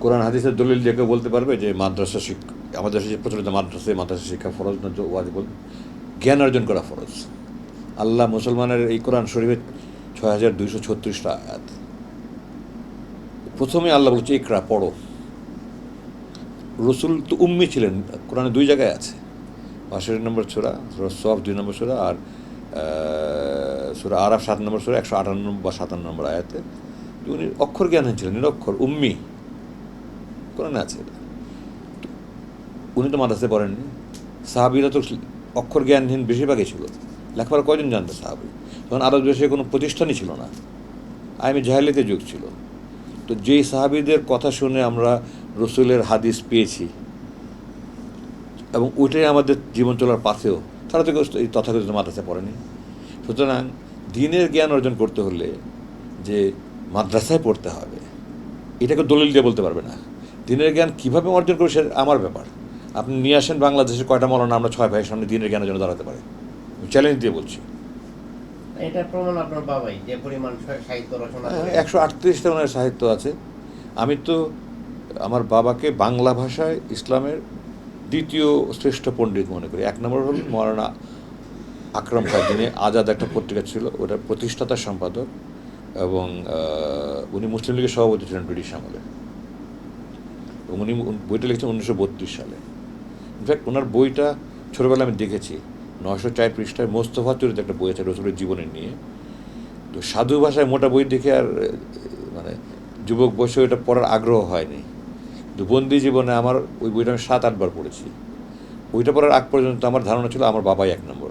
কোরআন হাদিসের দলিল যে কেউ বলতে পারবে যে মাদ্রাসা শিক্ষা আমাদের দেশে প্রচলিত মাদ্রাসায় মাদ্রাসা শিক্ষা ফরজ না ওয়াজিব জ্ঞান অর্জন করা ফরজ। আল্লাহ মুসলমানের এই কোরআন শরীফের ছয় হাজার দুইশো ছত্রিশটা আয়াত। প্রথমে আল্লাহ বলছে, ইকরা, পড়ো। রসুল তো উম্মি ছিলেন, কোরআনে দুই জায়গায় আছে। বাষট্টি নম্বর ছোরা সব দুই নম্বর ছোরা আর সুরা আরাফ সাত নম্বর সুরা, একশো আটান্ন বা সাতান্ন নম্বর আয়াতে। উনি অক্ষর জ্ঞান ছিলেন, নিরক্ষর, উম্মি। কোরআনে আছে উনি তো মাদ্রাসায় পড়েননি। সাহাবিরা তো অক্ষর জ্ঞানহীন বেশিরভাগই ছিল। লেখাপড়া কয়জন জানতো সাহাবি? তখন আরব দেশে কোনো প্রতিষ্ঠানই ছিল না। আইমি জাহেলিতে যুগ ছিল। তো যেই সাহাবিদের কথা শুনে আমরা রসুলের হাদিস পেয়েছি এবং ওইটাই আমাদের জীবন চলার পাশেও তারা তো এই তথাকথিত মাদ্রাসায় পড়েনি। সুতরাং দিনের জ্ঞান অর্জন করতে হলে যে মাদ্রাসায় পড়তে হবে, এটাকে দলিল দিয়ে বলতে পারবে না। দিনের জ্ঞান কীভাবে অর্জন করবে সেটা আমার ব্যাপার। আপনি নিয়ে আসেন বাংলাদেশের কয়টা মরণ আমরা ছয় ভাইয়ের সামনে দিনের জ্ঞানের জন্য দাঁড়াতে পারে। আমি চ্যালেঞ্জ দিয়ে বলছি। এটা প্রমাণ আপনার বাবাই যে পরিমাণ সাহিত্য রচনা একশো আটত্রিশটা ওনার সাহিত্য আছে। আমি তো আমার বাবাকে বাংলা ভাষায় ইসলামের দ্বিতীয় শ্রেষ্ঠ পণ্ডিত মনে করি। এক নম্বর হল মৌলানা আকরম যিনি আজাদ একটা পত্রিকা ছিল ওটার প্রতিষ্ঠাতা সম্পাদক এবং উনি মুসলিম লীগের সভাপতি ছিলেন ব্রিটিশ আমলে। এবং উনি বইটা লিখেছেন উনিশশো বত্রিশ সালে। ইনফ্যাক্ট ওনার বইটা ছোটোবেলায় আমি দেখেছি। নশো চার পৃষ্ঠায় মোস্তফা চরিত একটা বই আছে রসুলের জীবনী নিয়ে। তো সাধু ভাষায় মোটা বই দেখে আর মানে যুবক বয়সে ওটা পড়ার আগ্রহ হয়নি। কিন্তু বন্দি জীবনে আমার ওই বইটা আমি সাত, আটবার পড়েছি। বইটা পড়ার আগ পর্যন্ত আমার ধারণা ছিল আমার বাবাই এক নম্বর।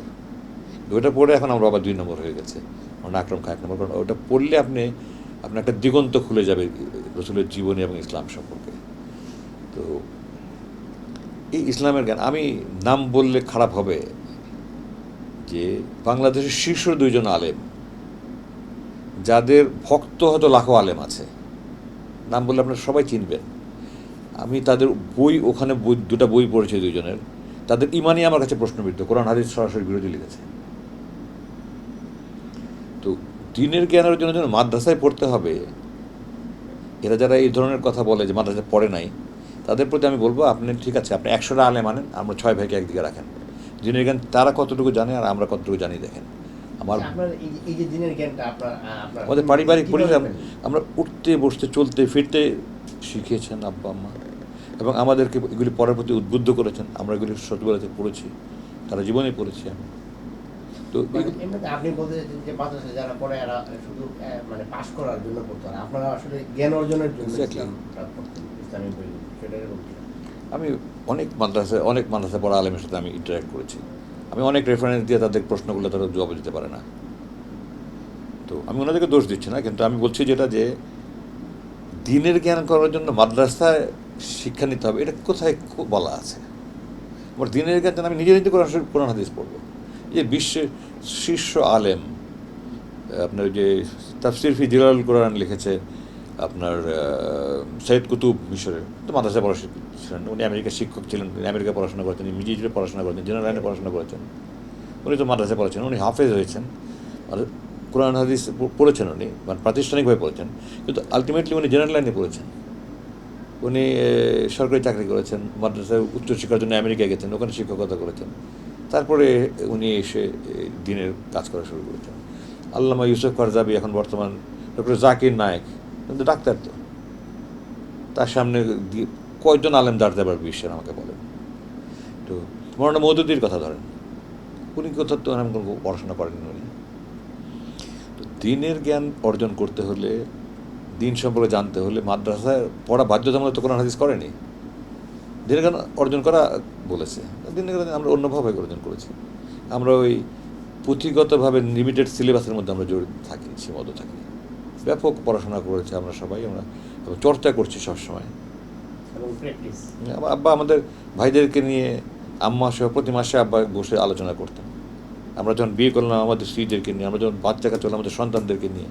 ওইটা পড়ে এখন আমার বাবা দুই নম্বর হয়ে গেছে। আমার আকরম খা এক নম্বর। কারণ ওটা পড়লে আপনি, আপনার একটা দিগন্ত খুলে যাবে রসুলের জীবনী এবং ইসলাম সম্পর্কে। তো, এই ইসলামের জ্ঞান, আমি নাম বললে খারাপ হবে যে বাংলাদেশের শীর্ষ দুইজন আলেম, যাদের ভক্ত হয়তো লাখো আলেম আছে, নাম বললে আপনারা সবাই চিনবেন। আমি তাদের বই, ওখানে বই, দুটা বই পড়েছি দুইজনের, তাদের ইমানই আমার কাছে প্রশ্নবিদ্ধ, কোরআন, হাদিস সরাসরি বিরোধী লিখেছে তো দিনের জ্ঞানের জন্য যেন মাদ্রাসায় পড়তে হবে, এরা যারা এই ধরনের কথা বলে যে মাদ্রাসায় পড়ে নাই তাদের প্রতি আমি বলব আপনি ঠিক আছে আপনি একশোটা আলে মানেন আমরা ছয় ভাইকে একদিকে রাখেন। দিনের জ্ঞান তারা কতটুকু জানে আর আমরা কতটুকু জানি দেখেন। আমার আমাদের পারিবারিক পরিবার আমরা উঠতে বসতে চলতে ফিরতে শিখিয়েছেন আব্বা আম্মা। এবং আমাদেরকে এগুলি পড়ার প্রতি উদ্বুদ্ধ করেছেন আমরা এগুলি ছোটবেলাতে পড়েছি তারা জীবনে পড়েছি আমি। তো মানে আপনি বলতে চাইছেন যে যারা পড়ে এরা শুধু মানে পাশ করার জন্য পড়তে আপনারা আসলে জ্ঞান অর্জনের জন্য ইসলামিক আমি অনেক মাদ্রাসায় অনেক মাদ্রাসায় পড়া আলেমের সাথে আমি ইন্টারাক্ট করেছি। আমি অনেক রেফারেন্স দিয়ে তাদের প্রশ্নগুলো তারা জবাব দিতে পারে না। তো আমি ওনাদেরকে দোষ দিচ্ছি না, কিন্তু আমি বলছি যেটা যে, দিনের জ্ঞান করার জন্য মাদ্রাসায় শিক্ষা নিতে হবে, এটা কোথায় কো- বলা আছে? আমার দিনের জ্ঞান যেন আমি নিজে নিজে কোরআন শরীফ, কোরআন হাদিস পড়ব। যে বিশ্বের শীর্ষ আলেম, আপনার যে তাফসির ফি জিলাল কোরআন লিখেছে আপনার সৈয়দ কুতুব মিশরের, তো মাদ্রাসায় পড়াশোনা ছিলেন উনি আমেরিকার শিক্ষক ছিলেন উনি আমেরিকায় পড়াশোনা করেছেন ইমিজিয়ে পড়াশোনা করেছেন, জেনারেল লাইনে পড়াশোনা করেছেন। উনি তো মাদ্রাসায় পড়েছেন উনি হাফেজ হয়েছেন। আর কোরআন হাদিস পড়েছেন উনি মানে প্রাতিষ্ঠানিকভাবে পড়েছেন। কিন্তু আলটিমেটলি উনি জেনারেল লাইনে পড়েছেন। উনি সরকারি চাকরি করেছেন, মাদ্রাসায় উচ্চশিক্ষার জন্য আমেরিকায় গেছেন, ওখানে শিক্ষকতা করেছেন। তারপরে উনি এসে দিনের কাজ করা শুরু করেছেন। আল্লামা ইউসুফ কারজাবি এখন বর্তমান ডক্টর জাকির নায়েক কিন্তু ডাক্তার তো। তার সামনে কয়জন আলেম দাঁড়াতে পারবে বিশ্বের আমাকে বলেন। তো মৌলানা মৌদুদির কথা ধরেন। উনি কোথাও তো এরকম কোনো পড়াশোনা করেন উনি। তো দিনের জ্ঞান অর্জন করতে হলে, দিন সম্পর্কে জানতে হলে মাদ্রাসায় পড়া বাধ্যতামূলক তো কোরআন হাদিস করেনি। দিনের জ্ঞান অর্জন করা বলেছে। দিনের জ্ঞান আমরা অন্যভাবে অর্জন করেছি। আমরা ওই পুঁথিগতভাবে লিমিটেড সিলেবাসের মধ্যে আমরা জড়িত থাকি, সীমাবদ্ধ থাকি। ব্যাপক পড়াশোনা করেছে আমরা সবাই আমরা চর্চা করছি সবসময়। এবং আব্বা আমাদের ভাইদেরকে নিয়ে আম্মা সহ প্রতি মাসে আব্বা বসে আলোচনা করতেন। আমরা যখন বিয়ে করলাম আমাদের স্ত্রীদেরকে নিয়ে আমরা যখন বাচ্চা কাচ্চা আমাদের সন্তানদেরকে নিয়ে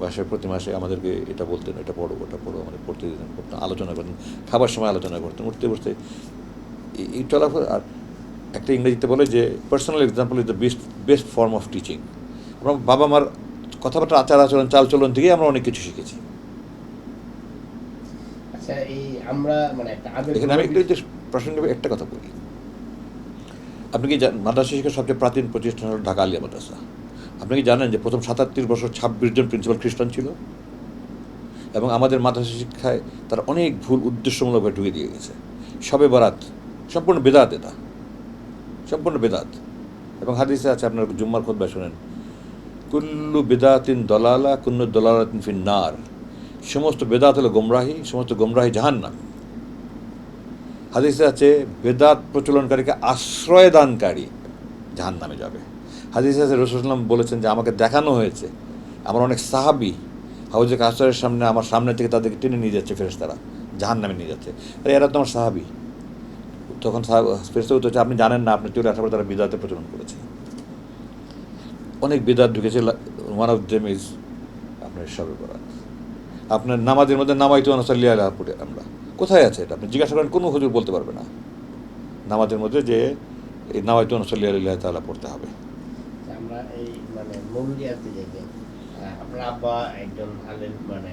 বাসায় প্রতি মাসে আমাদেরকে এটা বলতেন এটা পড়ো ওটা পড়ো। আমাদের পড়তে দিতেন পড়তেন আলোচনা করতেন খাবার সময় আলোচনা করতেন উঠতে বসতে। এই- এই চলাফেরা আর একটা ইংরেজিতে বলে যে personal example is the best best form of teaching আমরা বাবা মার কথাবার্তা আচার আচরণ চাল চলন থেকেই আমরা অনেক কিছু শিখেছি। আচ্ছা আমরা মানে একটা এখানে আমি একটু কথা বলি। আপনি কি মাদ্রাসা শিক্ষার সবচেয়ে প্রাচীন প্রতিষ্ঠান হল ঢাকা আলিয়া মাদ্রাসা। আপনি কি জানেন যে প্রথম সাতাত্তর বছর ছাব্বিশ জন প্রিন্সিপাল খ্রিস্টান ছিল? এবং আমাদের মাদ্রাসা শিক্ষায় তারা অনেক ভুল উদ্দেশ্যমূলকভাবে ঢুকে দিয়ে গেছে। সবে বরাত সম্পূর্ণ বেদাত এটা। সম্পূর্ণ বেদাত। এবং হাদিসে আছে আপনার জুম্মার খোদ্া শোনেন কুল্লু বেদাতিন দলালা, কুল্লু দলালাতিন ফিন্নার। সমস্ত বেদাত হলো গোমরাহি, সমস্ত গোমরাহি জাহান্নাম। হাদিসে আছে, বেদাত প্রচলনকারীকে আশ্রয় দানকারী জাহান নামে যাবে। হাদিসে আছে রসুলাম বলেছেন যে, আমাকে দেখানো হয়েছে। আমার অনেক সাহাবি হাউজে কাস্টারের সামনে, আমার সামনে থেকে তাদেরকে টেনে নিয়ে যাচ্ছে ফেরেস্তারা জাহান নামে নিয়ে যাচ্ছে। আরে, এরা তো আমার সাহাবি। তখন ফেরেস্তা উত্তর আপনি জানেন না, আপনি চলে আসার পর তারা বিদাতে প্রচলন করেছে। অনেক বেদাত ঢুকেছে ওয়ান অফ দেম ইজ আপনার সবে বরাত। আপনার নামাজের মধ্যে নামাইতে আনসাল্লি আল্লাহ পড়ে আমরা। কোথায় আছে এটা? আপনি জিজ্ঞাসা করেন, কোনো হুজুর বলতে পারবে না। নামাজের মধ্যে যে এই নামাইতো আনসাল্লি আল্লাহ তাআলা পড়তে হবে। আমরা এই মানে যেতে আপনার আব্বা একজন আলেম মানে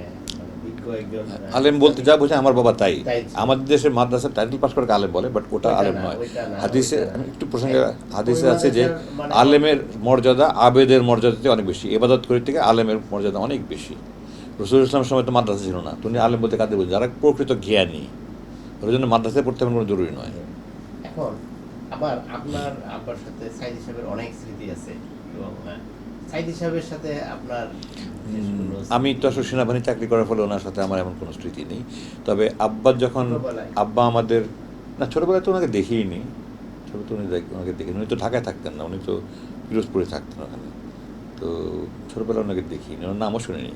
আলেম বলতে যা বোঝে আমার বাবা তাই। আমাদের দেশের মাদ্রাসার টাইটেল পাস করে আলেম বলে বাট ওটা আলেম নয়। হাদিসে একটু প্রসঙ্গে হাদিসে আছে যে মানে- আলেমের মর্যাদা আবেদের মর্যাদাতে অনেক বেশি। এবাদত করি থেকে আলেমের মর্যাদা অনেক বেশি। রসুল ইসলামের সময় তো মাদ্রাসা ছিল না। তুমি আলেম বলতে কাদের বলছে যারা প্রকৃত জ্ঞানী ওই জন্য মাদ্রাসায় পড়তে কোনো জরুরি নয়। এখন আবার আপনার আব্বার সাথে সাইদি সাহেবের অনেক স্মৃতি আছে। এবং সাহেবের সাথে আপনার আমি তো আসলে সেনাবাহিনী চাকরি করার ফলে ওনার সাথে আমার এমন কোনো স্মৃতি নেই। তবে আব্বার যখন আব্বা আমাদের না ছোটোবেলায় তো ওনাকে দেখিই নি ছোটো তো উনি ওনাকে দেখিনি। উনি তো ঢাকায় থাকতেন না উনি তো পিরোজপুরে থাকতেন ওখানে। তো ছোটোবেলায় ওনাকে দেখিনি ওনার নামও শুনিনি।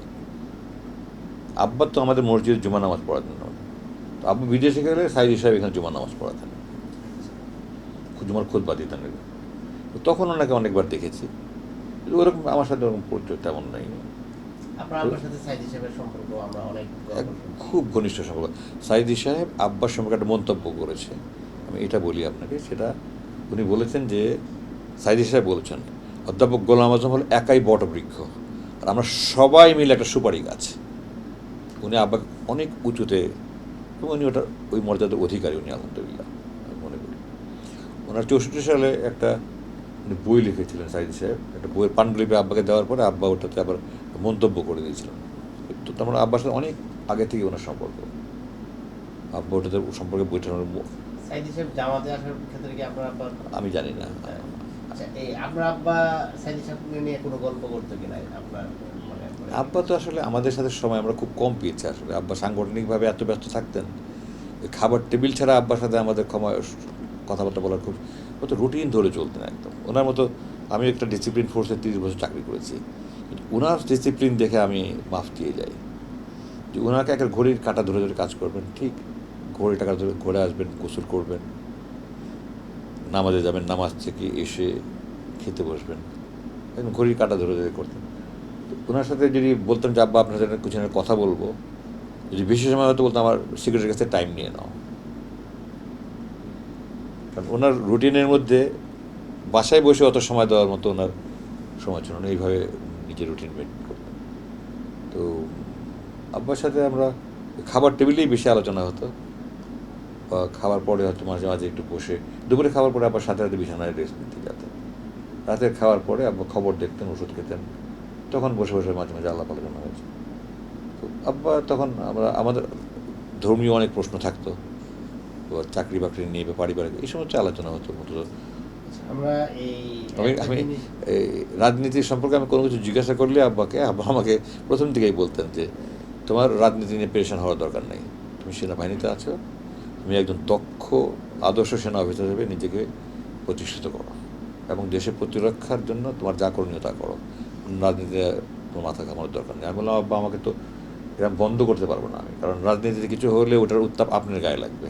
আব্বার তো আমাদের মসজিদে জুমা নামাজ পড়াতেন না তো আব্বু বিদেশে গেলে সাইদি সাহেব এখানে জুমা নামাজ পড়াতেন। জুমার খোঁজ বা দিতেন তো তখন ওনাকে অনেকবার দেখেছি। ওরকম আমার সাথে ওরকম পরিচয় তেমন নেই। আপনার সাথে সাইদি সম্পর্ক আমরা অনেক এক খুব ঘনিষ্ঠ সম্পর্ক। সাইদি সাহেব আব্বার সম্পর্কে একটা মন্তব্য করেছে। আমি এটা বলি আপনাকে সেটা উনি বলেছেন যে সাইদি সাহেব বলেছেন অধ্যাপক গোলাম আজম হল একাই বটবৃক্ষ। আর আমরা সবাই মিলে একটা সুপারি গাছ। উনি আব্বা অনেক উঁচুতে এবং উনি ওটা ওই মর্যাদার অধিকারী উনি আলহামদুলিল্লাহ আমি মনে করি। ওনার চৌষট্টি সালে একটা উনি বই লিখেছিলেন সাইদি সাহেব একটা বইয়ের পাণ্ডুলিপি আব্বাকে দেওয়ার পরে আব্বা ওটাতে আবার মন্তব্য করে দিয়েছিলেন। তো আমার আব্বার সাথে অনেক আগে থেকে ওনার সম্পর্ক। আব্বা ওটাতে সম্পর্কে বইটা আমি জানি না। আচ্ছা আব্বা সাইদি নিয়ে কোনো গল্প করতো কিনা আপনার মনে আব্বা তো আসলে আমাদের সাথে সময় আমরা খুব কম পেয়েছি আসলে। আব্বা সাংগঠনিকভাবে এত ব্যস্ত থাকতেন। খাবার টেবিল ছাড়া আব্বার সাথে আমাদের ক্ষমা কথাবার্তা বলার খুব ও তো রুটিন ধরে চলতেন একদম। ওনার মতো আমি একটা ডিসিপ্লিন ফোর্সে তিরিশ বছর চাকরি করেছি। ওনার ডিসিপ্লিন দেখে আমি মাফ দিয়ে যাই। যে ওনাকে একটা ঘড়ির কাটা ধরে ধরে কাজ করবেন, ঠিক ঘড়ি টাকা ধরে ঘরে আসবেন, গোসল করবেন, নামাজে যাবেন, নামাজ থেকে এসে খেতে বসবেন, একদম ঘড়ির কাটা ধরে ধরে করতেন। তো ওনার সাথে যদি বলতাম যে, আব্বা, আপনার সাথে কিছু কথা বলব। যদি বেশি সময় হয়তো বলতাম আমার সিকিউরিটির কাছে টাইম নিয়ে নাও। কারণ ওনার রুটিনের মধ্যে বাসায় বসে অত সময় দেওয়ার মতো ওনার সময় ছিল না। এইভাবে নিজের রুটিন মেনটেন করতেন। তো আব্বার সাথে আমরা খাবার টেবিলেই বেশি আলোচনা হতো। বা খাবার পরে হয়তো মাঝে মাঝে একটু বসে, দুপুরে খাবার পরে আবার সাথে সাথে বিছানায় রেস্ট নিতে যেতেন। রাতের খাওয়ার পরে আব্বা খবর দেখতেন, ওষুধ খেতেন। তখন বসে বসে মাঝে মাঝে আল্লাহ আলোচনা হয়েছে। তো আব্বা তখন আমরা, আমাদের ধর্মীয় অনেক প্রশ্ন থাকতো। চাকরি বাকরি নিয়ে বা পারিবারিক এই সমস্ত আলোচনা হতো মূলত। আমরা এই আমি রাজনীতির সম্পর্কে আমি কোনো কিছু জিজ্ঞাসা করলে আব্বাকে আব্বা আমাকে প্রথম থেকেই বলতেন যে তোমার রাজনীতি নিয়ে পেরেশান হওয়ার দরকার নেই। তুমি সেনাবাহিনীতে আছো। তুমি একজন দক্ষ আদর্শ সেনা অফিসার হিসেবে নিজেকে প্রতিষ্ঠিত করো এবং দেশের প্রতিরক্ষার জন্য তোমার যা করণীয় তা করো। রাজনীতিতে তোমার মাথা ঘামানোর দরকার নেই। আমি বললাম আব্বা আমাকে তো এরকম বন্ধ করতে পারব না আমি। কারণ রাজনীতিতে কিছু হলে ওটার উত্তাপ আপনার গায়ে লাগবে।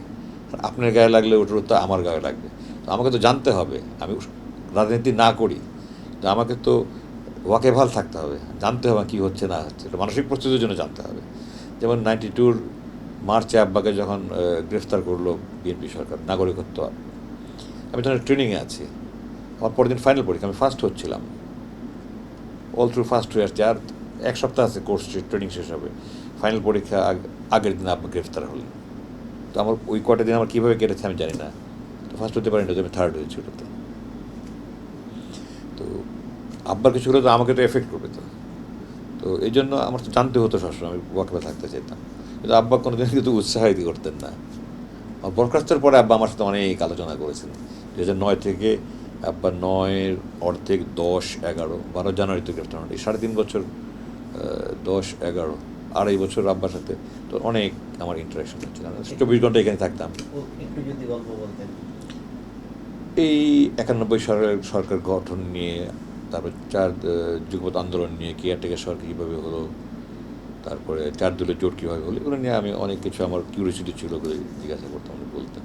আপনার গায়ে লাগলে ওটার উত্তাপ আমার গায়ে লাগবে। তো আমাকে তো জানতে হবে, আমি রাজনীতি না করি। তো আমাকে তো ওয়াকেভাল থাকতে হবে, জানতে হবে কী হচ্ছে, না হচ্ছে মানসিক প্রস্তুতির জন্য জানতে হবে। যেমন নাইনটি টুর মার্চে আব্বাকে যখন গ্রেফতার করল বিএনপি সরকার, নাগরিকত্ব। আমি তখন ট্রেনিংয়ে আছি। আমার পরের দিন ফাইনাল পরীক্ষা, আমি ফার্স্ট হচ্ছিলাম। অল থ্রু ফার্স্ট হয়ে আসছে আর এক সপ্তাহ আছে কোর্স, ট্রেনিং শেষ হবে। ফাইনাল পরীক্ষা আগ- আগের দিন আব্বা গ্রেফতার হলেন। তো আমার ওই কটা দিন আমার কীভাবে কেটেছে আমি জানি না। তো ফার্স্ট হতে পারিনি আমি থার্ড হয়েছি ওটাতে। তো আব্বার কিছু হলে তো আমাকে তো এফেক্ট করবে তো। তো এই জন্য আমার তো জানতে হতো সবসময়, আমি ওয়াকফে থাকতে চাইতাম। কিন্তু আব্বা কোনোদিন কিন্তু উৎসাহিত করতেন না। আর বরখাস্তের পরে আব্বা আমার সাথে অনেক আলোচনা করেছেন। দু হাজার নয় থেকে আব্বা নয়ের অর্ধেক দশ এগারো, বারো জানুয়ারিতে গ্রেফতার হন। এই সাড়ে তিন বছর দশ, এগারো। আড়াই বছর আব্বার সাথে। তো অনেক আমার ইন্টারাকশন হচ্ছিল। চব্বিশ ঘণ্টা এখানে থাকতাম। এই একানব্বই সরকার সরকার গঠন নিয়ে তারপর চার আহ, যুগপৎ আন্দোলন নিয়ে কেয়ারটেকার সরকার কীভাবে হলো তারপরে চার দলের জোট কীভাবে হলো এগুলো নিয়ে আমি অনেক কিছু আমার কিউরিয়াসিটি ছিল ওগুলো জিজ্ঞাসা করতাম বলতাম।